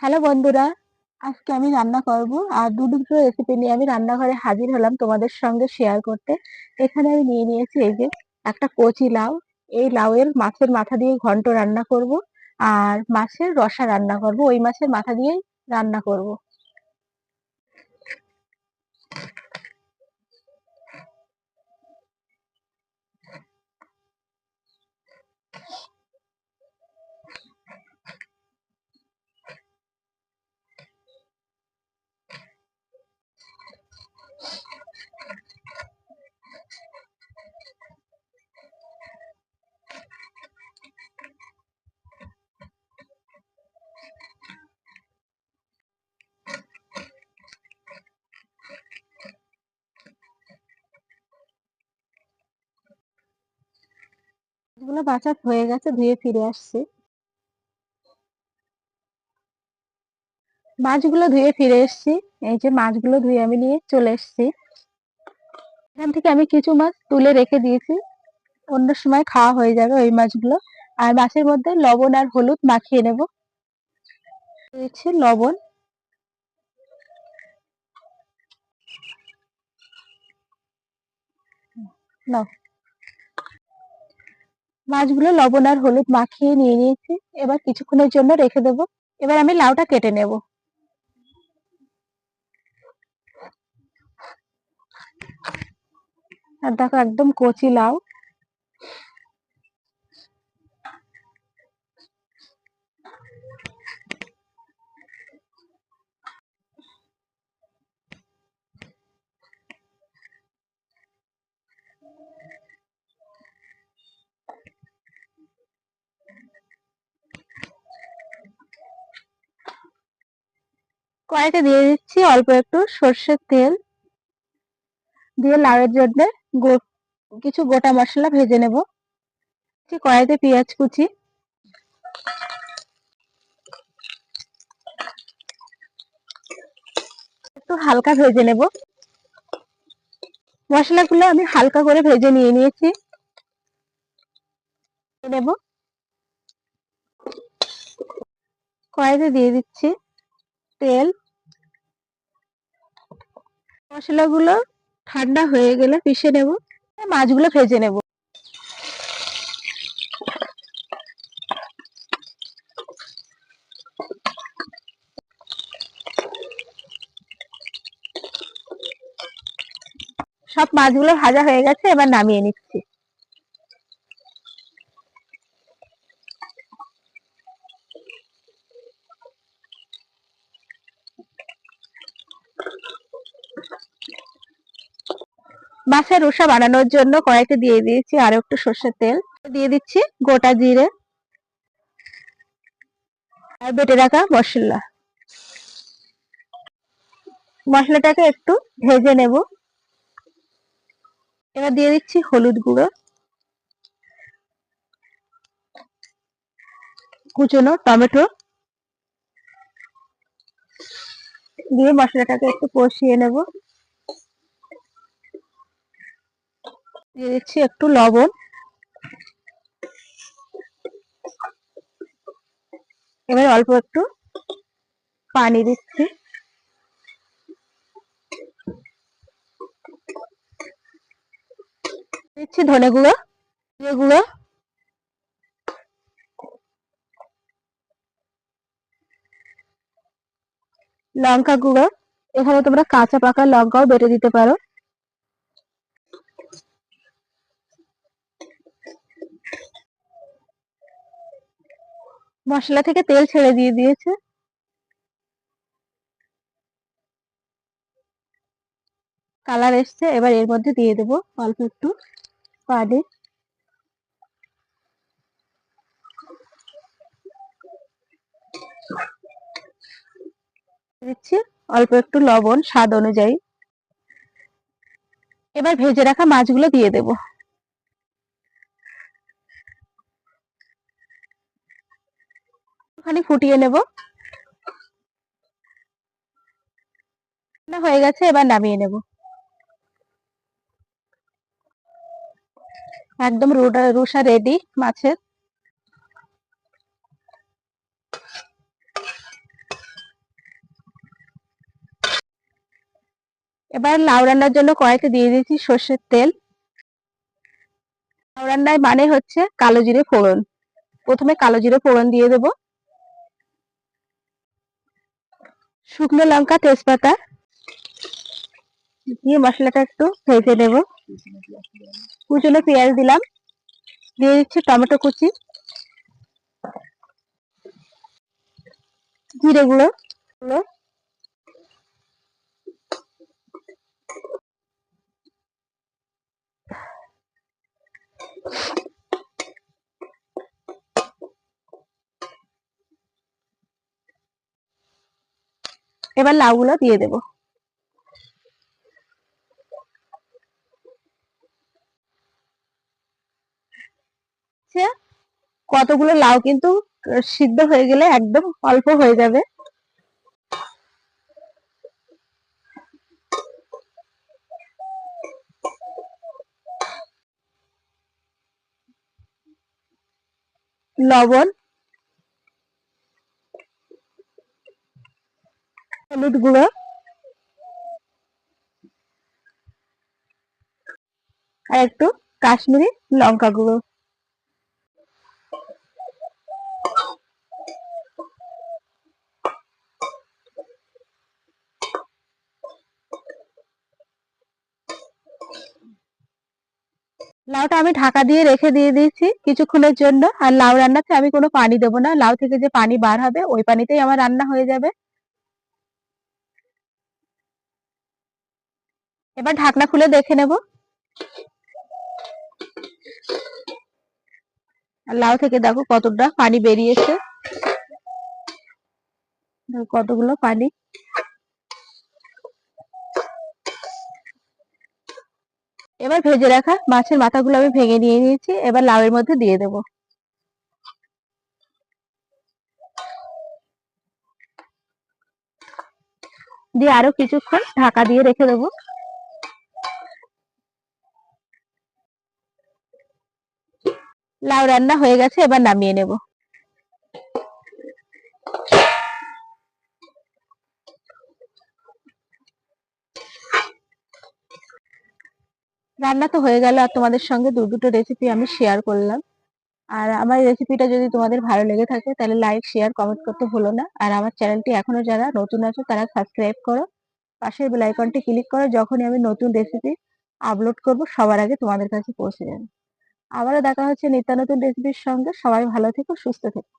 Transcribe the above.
Hello বন্ধুরা, আজকে আমি রান্না করব আর দু দুটো রেসিপি নিয়ে আমি রান্নাঘরে হাজির হলাম তোমাদের সঙ্গে শেয়ার করতে। এখানে আমি নিয়ে নিয়েছি এই যে একটা কচি লাউ। এই লাউয়ের মাছের মাথা দিয়ে ঘন্ট রান্না করব আর মাছের রসা রান্না করব। ওই মাছের মাথা দিয়েই রান্না করব। এগুলো বাঁচা হয়ে গেছে, ধুয়ে ফিরে আসছি। মাছগুলো ধুয়ে ফিরে এসেছি, এই যে মাছগুলো ধুয়ে আমি নিয়ে চলে এসেছি। এখান থেকে আমি কিছু মাছ তুলে রেখে দিয়েছি, অন্য সময় খাওয়া হয়ে যাবে ওই মাছগুলো। আর মাছের মধ্যে লবণ আর হলুদ মাখিয়ে নেব। দিচ্ছি লবণ। নাও। মাছগুলো লবণ আর হলুদ মাখিয়ে নিয়ে নিয়েছি। এবার কিছুক্ষণের জন্য রেখে দেব। এবার আমি লাউটা কেটে নেব। আর দেখো একদম কচি লাউ। কড়াইতে দিয়ে দিচ্ছি অল্প একটু সর্ষের তেল। দিয়ে লাউয়ের জন্য কিছু গোটা মশলা ভেজে নেব। কড়াইতে পেঁয়াজ কুচি। একটু হালকা ভেজে নেব। মশলাগুলো আমি হালকা করে ভেজে নিয়ে নিয়েছি। নেব। কড়াইতে দিয়ে দিচ্ছি তেল। মশলাগুলো ঠান্ডা হয়ে গেলে পিষে নেব। মাছগুলো ভেজে নেব। সব মাছগুলো ভাজা হয়ে গেছে, এবার নামিয়ে নিচ্ছি। মাছের রসা বানানোর জন্য কড়াইতে দিয়ে দিয়েছি আরও একটু সর্ষের তেল। দিয়ে দিচ্ছি গোটা জিরে আর বেটে রাখা মশলা। মশলাটাকে একটু ভেজে নেব। এবার দিয়ে দিচ্ছি হলুদ গুঁড়ো। কুচনো টমেটো। দিয়ে মশলাটাকে একটু কষিয়ে নেব। দিয়ে দিচ্ছি একটু লবণ। এবার অল্প একটু পানি দিচ্ছি। দিচ্ছি ধনে গুঁড়ো, জিরে গুঁড়ো। লঙ্কা গুঁড়ো। এখানে তোমরা কাঁচা পাকা লঙ্কাও বেটে দিতে পারো। মশলা থেকে তেল ছেড়ে দিয়ে দিয়েছে। কালার এসছে, এবার এর মধ্যে দিয়ে দেবো অল্প একটু পানি। দিচ্ছি অল্প একটু লবণ, স্বাদ অনুযায়ী। এবার ভেজে রাখা মাছগুলো দিয়ে দেবো। একটুখানি ফুটিয়ে নেব। হয়ে গেছে, এবার নামিয়ে নেব। একদম রুসা রেডি মাছের। এবার লাউ রান্নার জন্য কয়েক দিয়ে দিয়েছি সর্ষের তেল। লাউ রান্নায় মানে হচ্ছে কালো জিরে ফোড়ন। প্রথমে কালো জিরে ফোড়ন দিয়ে দেবো। শুকনো লঙ্কা, তেজপাতা। দিয়ে মশলাটা একটু ভেজে নেব। কুচনো পেঁয়াজ দিলাম। দিয়ে দিচ্ছি টমেটো কুচি। জিরে গুঁড়ো। গুঁড়ো এবার লাউগুলো দিয়ে দেব। কতগুলো লাউ কিন্তু সিদ্ধ হয়ে গেলে একদম অল্প হয়ে যাবে। লবণ হলুদ গুঁড়ো আর একটু কাশ্মীরি লঙ্কা গুঁড়ো লাউটা আমি ঢাকা দিয়ে রেখে দিয়ে দিয়েছি কিছুক্ষণের জন্য। আর লাউ রান্নাতে আমি কোনো পানি দেবো না। লাউ থেকে যে পানি বার হবে, ওই পানিতেই আমার রান্না হয়ে যাবে। এবার ঢাকনা খুলে দেখে নেব। লাউ থেকে দেখো কতটা পানি বেরিয়েছে। কতগুলো পানি। এবার ভেজে রাখা মাছের মাথাগুলো আমি ভেঙে নিয়ে নিয়েছি, এবার লাউয়ের মধ্যে দিয়ে দেব। দিয়ে আরও কিছুক্ষণ ঢাকা দিয়ে রেখে দেবো। লাউ রান্না হয়ে গেছে, এবার নামিয়ে নেব। রান্না তো হয়ে গেল, আর তোমাদের সঙ্গে দু দুটো রেসিপি আমি শেয়ার করলাম। আর আমার রেসিপিটা যদি তোমাদের ভালো লেগে থাকে, তাহলে লাইক শেয়ার কমেন্ট করতে ভুলো না। আর আমার চ্যানেলটি এখনও যারা নতুন আছে, তারা সাবস্ক্রাইব করো। পাশের বেল আইকনটি ক্লিক করো, যখনই আমি নতুন রেসিপি আপলোড করব, সবার আগে তোমাদের কাছে পৌঁছে যাবে। আবারও দেখা হচ্ছে নিত্য নতুন রেসিপির সঙ্গে। সবাই ভালো থেকো সুস্থ থেকো।